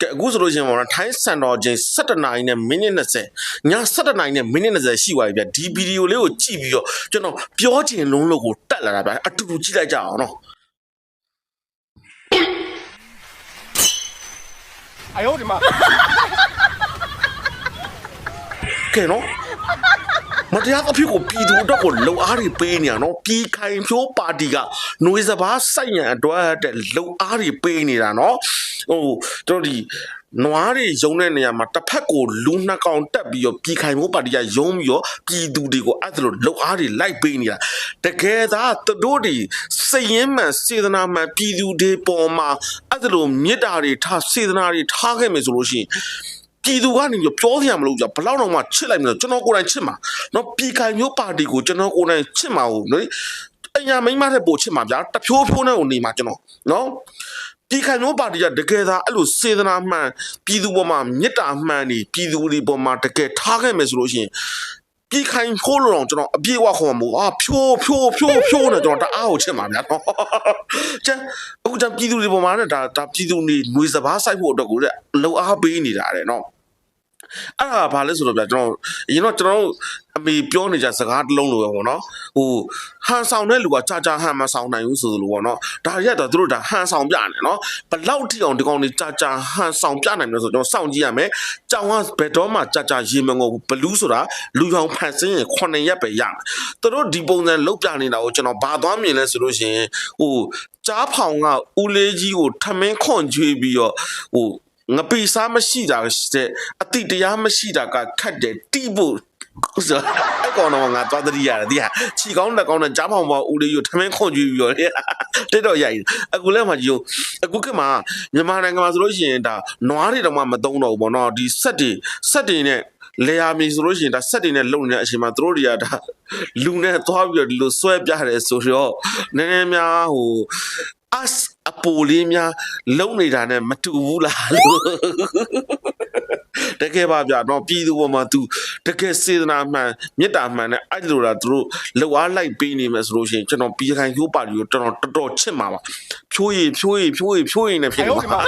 ကဲအခုဆိုလို့ရှိရင်ပေါ့နော်ထိုင်းစံတော်ချိန်17နာရီနဲ့မိနစ်20ည17နာရီနဲ့မိနစ်20ရှိသွားပြီဗျဒီဗီဒီယိုလေးကိုကြည့်ပြီးတော့ကျွန်တော်ပြောချင်လုံးလို့ကိုတက်လာတာဗျအတူတူကြည့်လိုက်ကြအောင်နော် 哎呦我的妈！ ကဲနော် မတရားအဖြစ်ကိုပြည်သူအတွက်ကိုလုံအားတွေပေးနေရနော်ပြည်ခိုင်ဖြိုးပါတီကຫນွေစဘာစိုက်ရန်အတွက်တဲ့လုံအားတွေပေးနေတာနော်ဟိုတို့ဒီနွားတွေယုံတဲ့နေရာမှာတစ်ဖက်ကိုလူနှစ်ကောင်တက်ပြီးတော့ပြည်ခိုင်မိုးပါတီကယုံပြီးတော့ပြည်သူတွေကိုအဲ့ဒါလိုလုံအားတွေလိုက်ပေးနေတာတကယ်သားသူတို့တွေစိတ်ရင်းမှန်စေတနာမှန်ပြည်သူတွေပေါ်မှာအဲ့ဒါလိုမေတ္တာတွေထားစေတနာတွေထားခဲ့မယ်ဆိုလို့ရှိရင် ပြည်သူကနေပြောစရာမလိုဘူးကြာဘလောက်တော့မှချစ်လိုက်မလို့ကျွန်တော်ကိုယ်တိုင်ချစ်မှာနော်ပြည်ခိုင်မျိုးပါတီကိုကျွန်တော်ကိုယ်တိုင်ချစ်မှာဟုတ်နော်အညာမိမတဲ့ပို့ချစ်မှာဗျာတဖြိုးဖြိုးနဲ့ကိုနေမှာကျွန်တော်နော်ပြည်ခိုင်မျိုးပါတီကတကယ်သာအဲ့လိုစေတနာမှန်ပြည်သူပေါ်မှာမေတ္တာမှန်နေပြည်သူတွေပေါ်မှာတကယ်ထားခဲ့မယ်ဆိုလို့ရှိရင်ပြည်ခိုင်ခိုးလို့တော့ကျွန်တော်အပြည့်ဝခေါ်မှာမဟုတ်အာဖြိုးဖြိုးဖြိုးဖြိုးနဲ့ကျွန်တော်တအားကိုချစ်မှာဗျာတော့ကျန်အခုကျန်ပြည်သူတွေပေါ်မှာလည်းဒါဒါပြည်သူတွေຫນွေစဘာဆိုင်ဖို့အတွက်ကိုလည်းလှူအားပေးနေတာတဲ့နော် အဲ့ဒါဘာလဲဆိုတော့ဗျာကျွန်တော်အရင်တော့ကျွန်တော်တို့အမေပြောနေကြစကားတစ်လုံးလိုပဲပေါ့နော်ဟိုဟန်ဆောင်တဲ့လူကကြာကြာဟန်မဆောင်နိုင်ဘူးဆိုလိုပေါ့နော်ဒါရက်တော့သူတို့ဒါဟန်ဆောင်ပြနေနော်ဘလောက်ထိအောင်ဒီကောင်တွေကြာကြာဟန်ဆောင်ပြနိုင်မလို့ဆိုကျွန်တော်စောင့်ကြည့်ရမယ်ကြောင်ကဘယ်တော့မှကြာကြာရေမငုံဘူးဘလူးဆိုတာလူရောင်ဖန်ဆင်းရင်9ရက်ပဲရမယ်သူတို့ဒီပုံစံလောက်ပြနေတာကိုကျွန်တော်ဘာသွားမြင်လဲဆိုလို့ရှိရင်ဟိုကြားဖောင်ကဦးလေးကြီးကိုထမင်းခွန်ကျွေးပြီးတော့ဟို ငပိစားမရှိတာတဲ့အတိတရားမရှိတာကခတ်တယ်တိဖို့ဆိုအကောင်တော့ငါသွားတတိရတယ်ဒီဟာခြီကောင်းလက်ကောင်းနဲ့ကြားဖောင်ပေါ်ဦးလေးရထမင်းခွန်ကြည့်ပြီးတော့တက်တော့ရိုက်အခုလည်းမှကြည့်အခုကမှမြန်မာနိုင်ငံမှာဆိုလို့ရှိရင်ဒါနွားတွေတော့မှမသုံးတော့ဘူးပေါ့နော်ဒီဆက်တွေဆက်တွေနဲ့လေယာမီဆိုလို့ရှိရင်ဒါဆက်တွေနဲ့လုံနေတဲ့အချိန်မှာသူတို့တွေကဒါလူနဲ့သွားပြီးတော့ဒီလိုဆွဲပြတယ်ဆိုတော့နည်းနည်းများဟို us အပူလေးများလုံနေတာနဲ့မတူဘူးလားလို့တကယ်ပါဗျာတော့ပြည်သူပေါ်မှာသူတကယ်စေတနာမှန်မေတ္တာမှန်နဲ့အဲ့လိုတာသူတို့လှအားလိုက်ပေးနေမယ်ဆိုလို့ရှိရင်ကျွန်တော်ပြည်ခိုင်ရိုးပါတီကိုကျွန်တော်တော်တော်ချစ်မှာပါဖြိုးရီဖြိုးရီဖြိုးရီဖြိုးရီနဲ့ဖြစ်မှာ